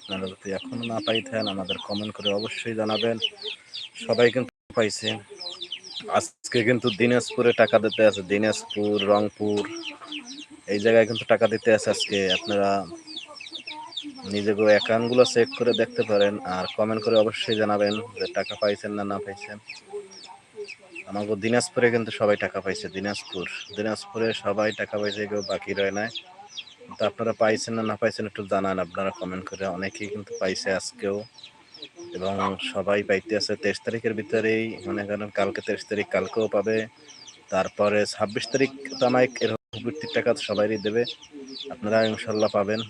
আপনারা যদি এখনও না পাইতেন আমাদের কমেন্ট করে অবশ্যই জানাবেন। সবাই কিন্তু পাইছে। আজকে কিন্তু দিনাজপুরে টাকা দিতে আছে, দিনাজপুর, রংপুর, এই জায়গায় কিন্তু টাকা দিতে আছে আজকে। আপনারা নিজেকে অ্যাকাউন্টগুলো চেক করে দেখতে পারেন আর কমেন্ট করে অবশ্যই জানাবেন যে টাকা পাইছেন না না পাইছেন। আমাকে দিনাজপুরে কিন্তু সবাই টাকা পাইছে, দিনাজপুর। দিনাজপুরে সবাই টাকা পাইছে কেউ বাকি রয় নাই। আপনারা পাইছেন না না পাইছেন একটু জানান, আপনারা কমেন্ট করে। অনেকেই কিন্তু পাইছে আজকেও। এবং সবাই পাইতে আছে তেইশ তারিখের ভিতরেই, মনে করেন কালকে তেইশ তারিখ, কালকেও পাবে। তারপরে ছাব্বিশ তারিখ তামাইক এর বৃত্তির টাকা সবাইই দেবে। আপনারা ইনশাল্লাহ পাবেন।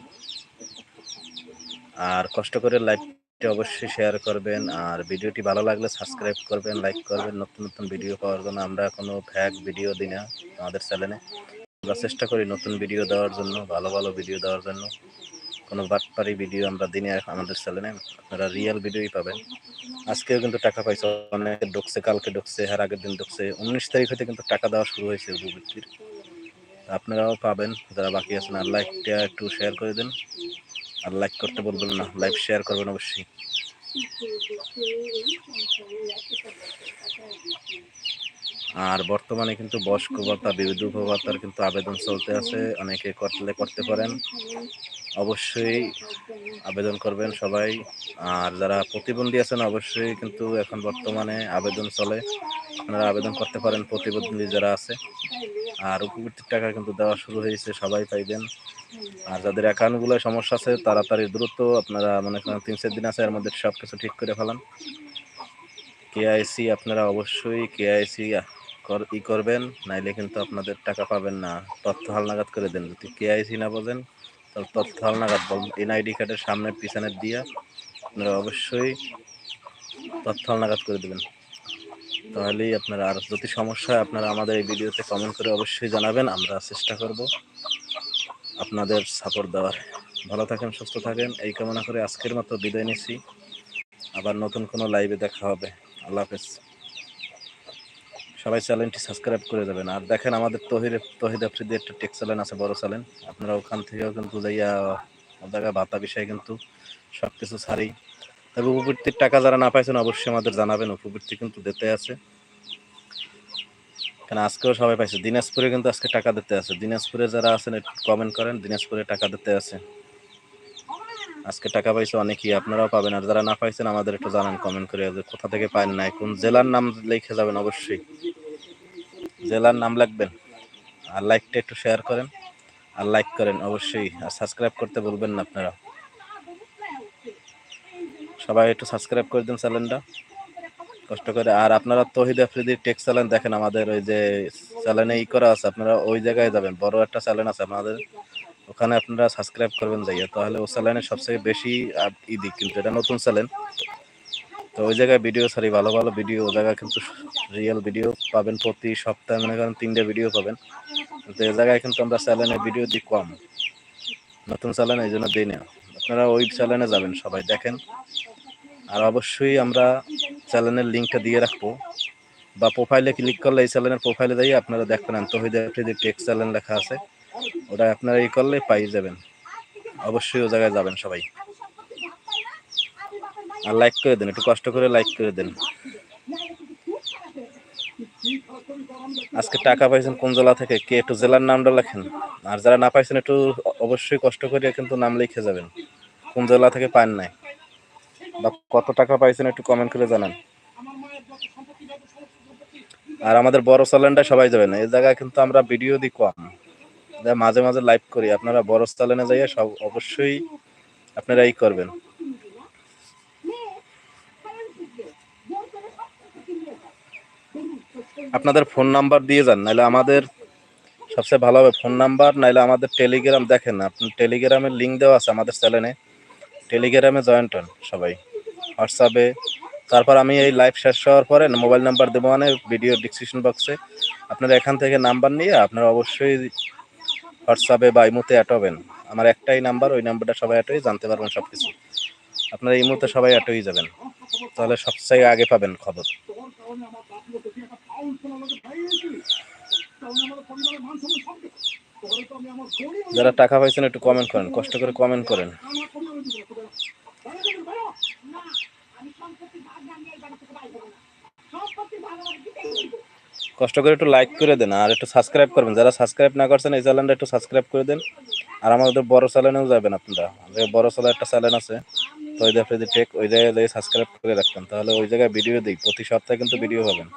আর কষ্ট করে লাইভটি অবশ্যই শেয়ার করবেন। আর ভিডিওটি ভালো লাগলে সাবস্ক্রাইব করবেন লাইক করবেন। নতুন নতুন ভিডিও পাওয়ার জন্য আমরা কোনো ফ্যাক ভিডিও দিই না আমাদের চ্যানেলে আমরা চেষ্টা করি নতুন ভিডিও দেওয়ার জন্য, ভালো ভালো ভিডিও দেওয়ার জন্য। কোনো বাটপারি ভিডিও আমরা দিনে আমাদের চ্যানেলে আপনারা রিয়েল ভিডিওই পাবেন। আজকেও কিন্তু টাকা পাইছে, অনেকে ঢুকছে, কালকে ঢুকছে আর আগের দিন ঢুকছে। উনিশ তারিখ হতে কিন্তু টাকা দেওয়া শুরু হয়েছে উপবৃত্তির। আপনারাও পাবেন, যারা বাকি আছেন, আর লাইকটা একটু শেয়ার করে দেন। আর লাইক করতে বলবেন না লাইক শেয়ার করবেন অবশ্যই। আর বর্তমানে কিন্তু বয়স্ক ভাতা বিদ্যুৎ ভাতার কিন্তু আবেদন চলতে আছে। অনেকে করলে করতে পারেন। অবশ্যই আবেদন করবেন সবাই। আর যারা প্রতিবন্ধী আছেন, অবশ্যই কিন্তু এখন বর্তমানে আবেদন চলে। আপনারা আবেদন করতে পারেন প্রতিবন্ধী যারা আছে। আর উপবৃত্তির টাকা কিন্তু দেওয়া শুরু হয়েছে, সবাই পাইবেন। আর যাদের অ্যাকাউন্টগুলো সমস্যা আছে, তাড়াতাড়ি দ্রুত আপনারা মনে করেন তিন চার দিন আছে, এর মধ্যে সব কিছু ঠিক করে ফেলান। কেআইসি আপনারা অবশ্যই, কেআইসি ই করবেন, নাইলে কিন্তু আপনাদের টাকা পাবেন না। তথ্য হালনাগাদ করে দেন। যদি কেআইসি না বোঝেন, তাহলে তথ্য হালনাগাদ বল এনআইডি কার্ডের সামনে পিছনের দিয়ে আপনারা অবশ্যই তথ্য হালনাগাদ করে দেবেন। তাহলেই আপনারা আর যদি সমস্যা হয়, আপনারা আমাদের এই ভিডিওতে কমেন্ট করে অবশ্যই জানাবেন। আমরা চেষ্টা করব আপনাদের সাপোর্ট দেওয়ার। ভালো থাকেন, সুস্থ থাকেন। এই কামনা করে আজকের মতো বিদায় নিচ্ছি। আবার নতুন কোনো লাইভে দেখা হবে। আল্লাহ হাফেজ। সবাই চ্যানেলটি সাবস্ক্রাইব করে দেবেন। আর দেখেন আমাদের তহিদ তহিদ আফ্রিদি একটা টেক চ্যানেল আছে, বড় চ্যানেল। আপনারা ওখান থেকেও কিন্তু যাইয়া জায়গায় ভাতা বিষয়ে কিন্তু সব কিছু ছাড়ি। তবে উপবৃত্তির টাকা যারা না পাইছেন অবশ্যই আমাদের জানাবেন, উপবৃত্তি কিন্তু দিতে আছে। কারণ আজকেও সবাই পাইছে। দিনাজপুরে কিন্তু আজকে টাকা দিতে আছে। দিনাজপুরে যারা আছেন কমেন্ট করেন। দিনাজপুরে টাকা দিতে আছে। আজকে টাকা পাইছে অনেকেই আপনারাও পাবেন, আর যারা না পাইছেন আমাদের একটু জানান কমেন্ট করে যে কোথা থেকে পান নাই কোন জেলার নাম লিখে যাবেন অবশ্যই। জেলার নাম লিখবেন, আর লাইকটা একটু শেয়ার করেন, আর লাইক করেন অবশ্যই, আর সাবস্ক্রাইব করতে বলবেন না আপনারা। সবাই একটু সাবস্ক্রাইব করে দিন চ্যানেলটা কষ্ট করে। আর আপনারা তহিদ আফ্রিদির টেক চ্যানেল দেখেন, আমাদের ওই যে চ্যানেলে ই করা আছে, আপনারা ওই জায়গায় যাবেন, বড় একটা চ্যানেল আছে আমাদের। ওখানে আপনারা সাবস্ক্রাইব করবেন যাইয়া, তাহলে ও চ্যানেলে সবথেকে বেশি ই দিক কিন্তু এটা নতুন চ্যানেল তো ওই জায়গায় ভিডিও সারি ভালো ভালো ভিডিও ওই জায়গায় কিন্তু রিয়েল ভিডিও পাবেন প্রতি সপ্তাহে, মনে করেন তিনটে ভিডিও পাবেন। কিন্তু এই জায়গায় কিন্তু আমরা চ্যানেলে ভিডিও দিই কম। নতুন চ্যানেল এই জন্য দিই না। আপনারা ওই চ্যানেলে যাবেন সবাই, দেখেন। আর অবশ্যই আমরা চ্যানেলের লিঙ্কটা দিয়ে রাখব। বা প্রোফাইলে ক্লিক করলে এই চ্যানেলের প্রোফাইলে যাই আপনারা দেখবেন তহিদ আফ্রিদির টেক চ্যানেল লেখা আছে। ওটা আপনারা ই করলে পাই যাবেন। অবশ্যই ও জায়গায় যাবেন সবাই। আর লাইক করে দেন, একটু কষ্ট করে লাইক করে দেন। আজকে টাকা পাইছেন কোন জেলা থেকে? কে একটু জেলার নামটা লেখেন। আর যারা না পাইছেন একটু অবশ্যই কষ্ট করে কিন্তু নাম লিখে যাবেন। কোন জেলা থেকে পান নাই। বা কত টাকা পাইছেন একটু কমেন্ট করে জানান। আর আমাদের বড় চ্যানেলটা সবাই যাবেন। এই জায়গায় কিন্তু আমরা ভিডিও দিই কম। মাঝে মাঝে লাইভ করি। আপনারা বড় চ্যানেলে যাইয়ে সব অবশ্যই আপনারা এই করবেন। আপনাদের ফোন নাম্বার দিয়ে যান নাহলে আমাদের সবচেয়ে ভালো হবে ফোন নাম্বার নাহলে আমাদের টেলিগ্রাম দেখেন আপনি টেলিগ্রামের লিঙ্ক দেওয়া আছে আমাদের চ্যানেলে টেলিগ্রামে জয়েন্ট হন সবাই। হোয়াটসঅ্যাপে তারপর আমি এই লাইভ শেষ হওয়ার পরে মোবাইল নাম্বার দেবো মানে ভিডিও ডিসক্রিপশন বক্সে আপনারা এখান থেকে নাম্বার নিয়ে আপনারা অবশ্যই হোয়াটসঅ্যাপে বা ইমোতে অ্যাড হবেন। আমার একটাই নাম্বার ওই নাম্বারটা সবাই অ্যাড হয়ে জানতে পারবেন সব কিছু আপনারা এই মুহূর্তে সবাই অ্যাড হয়ে যাবেন। তাহলে সবচেয়ে আগে পাবেন খবর। যারা টাকা পাইছেন একটু কমেন্ট করেন, কষ্ট করে কমেন্ট করেন। সম্পত্তি ভাগ সম্পত্তি ভাগ কষ্ট করে একটু লাইক করে দেন আর একটু সাবস্ক্রাইব করবেন। যারা সাবস্ক্রাইব না করছেন, এই চ্যানেলটা একটু সাবস্ক্রাইব করে দেন। আর আমাদের বড় চ্যানেলেও যাবেন আপনারা। যে বড় চ্যানেল একটা চ্যানেল আছে তো ওই দেখে টেক ওই জায়গায় সাবস্ক্রাইব করে রাখবেন। তাহলে ওই জায়গায় ভিডিও দিই। প্রতি সপ্তাহে কিন্তু ভিডিও পাবেন।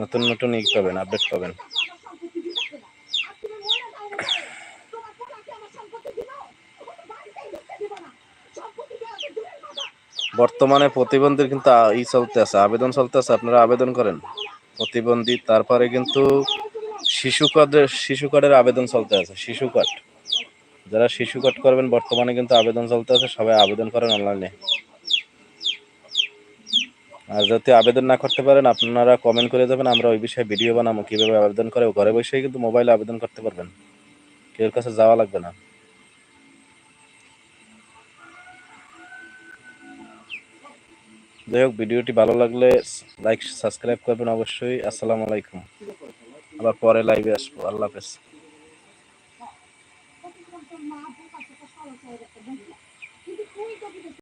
নতুন নতুন ই পাবেন আপডেট পাবেন। বর্তমানে প্রতিবন্ধীর কিন্তু ই চলতে আছে, আবেদন চলতে আছে। আপনারা আবেদন করেন। প্রতিবন্ধী, তারপরে কিন্তু শিশু কার্ডের শিশু কার্ডের আবেদন চলতে আছে, শিশু কার্ড। যারা শিশু কার্ড করবেন, বর্তমানে কিন্তু আবেদন চলতে আছে, সবাই আবেদন করেন অনলাইনে। আর যদি আবেদন না করতে পারেন, আপনারা কমেন্ট করে যাবেন আমরা ওই বিষয়ে ভিডিও বানাবো, কীভাবে আবেদন করে ঘরে বসেই কিন্তু মোবাইলে আবেদন করতে পারবেন। কেউ কাছে যাওয়া লাগবে না। যাই হোক, ভিডিওটি ভালো লাগলে লাইক সাবস্ক্রাইব করবেন অবশ্যই। আসসালামু আলাইকুম। আবার পরে লাইভে আসব। আল্লাহ হাফেজ।